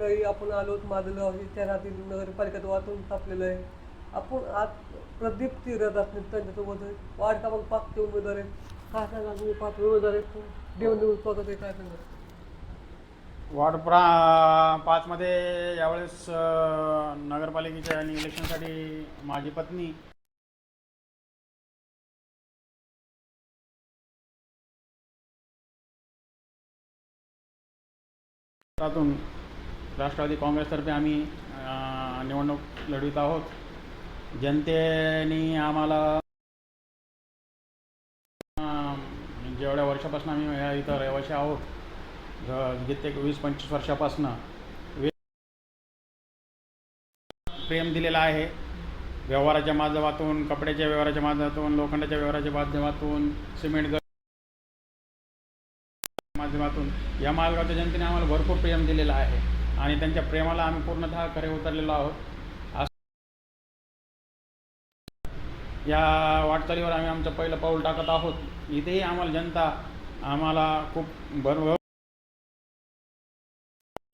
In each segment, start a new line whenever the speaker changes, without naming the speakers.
मंडळी आपण आलो माजलं त्या रात्री नगरपालिकेत वाचून तापलेलं आहे. आपण आज प्रदीप तीरदास त्यांच्यासोबत आहे. वार्ड पाच ते उमेदवार आहेत. काय सांगा तुम्ही पाच उमेदवार आहेत. देऊन स्वागत आहे काय सांगा
वॉर्ड प्रा पाचमध्ये यावेळेस अ, नगरपालिकेच्या आणि इलेक्शनसाठी माझी पत्नी. त्यातून राष्ट्रवादी काँग्रेसतर्फे आम्ही निवडणूक लढवित आहोत. जनतेने आम्हाला जेवढ्या वर्षापासून आम्ही इथं रहिवाशी आहोत कित्येक वीस पंचवीस वर्षापासून प्रेम दिलेलं आहे. व्यवहाराच्या माध्यमातून कपड्याच्या व्यवहाराच्या माध्यमातून लोखंडाच्या व्यवहाराच्या माध्यमातून सिमेंट माध्यमातून या मालगावच्या जनतेने आम्हाला भरपूर प्रेम दिलेलं आहे. आणि त्यांच्या प्रेमाला आम्ही पूर्णतः खरे उतरलेलो आहोत. या वाटचालीवर आम्ही आमचं पहिलं पाऊल टाकत आहोत. इथेही आम्हाला जनता आम्हाला खूप भर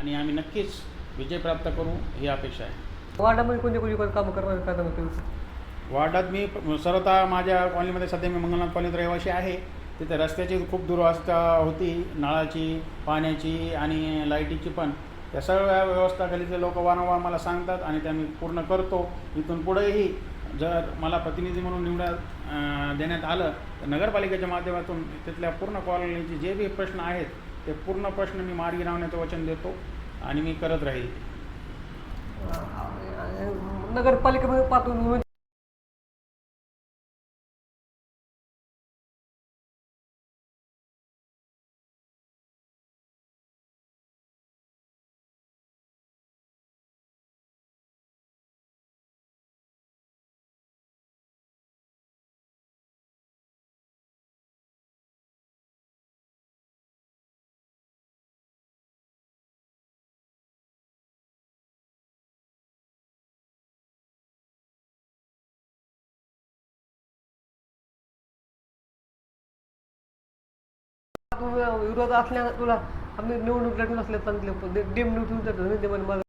आणि आम्ही नक्कीच विजय प्राप्त करू ही अपेक्षा आहे.
वार्डामध्ये कोणते कोणते कोण कामं करणार
वार्डात मी सर्वतः माझ्या कॉलनीमध्ये सध्या मी मंगलनाथ कॉलनीत रहिवाशी आहे. तिथे रस्त्याची खूप दुरवस्था होती. नळाची पाण्याची आणि लाईटीची पण. त्या सगळ्या व्यवस्थाखालीचे लोक वारंवार मला सांगतात आणि त्या मी पूर्ण करतो. इथून पुढेही जर मला प्रतिनिधी म्हणून निवडा देण्यात आलं तर नगरपालिकेच्या माध्यमातून तिथल्या पूर्ण कॉलनीचे जे बी प्रश्न आहेत ते पूर्ण प्रश्न मी मार्गी लावण्याचं वचन देतो आणि मी करत राहील.
नगरपालिकेमध्ये पाच उमेदवार विरोध असल्या तुला आम्ही निवडणूक लढून असल्या सांगितले डेम निवडून जातो ते म्हणे मला.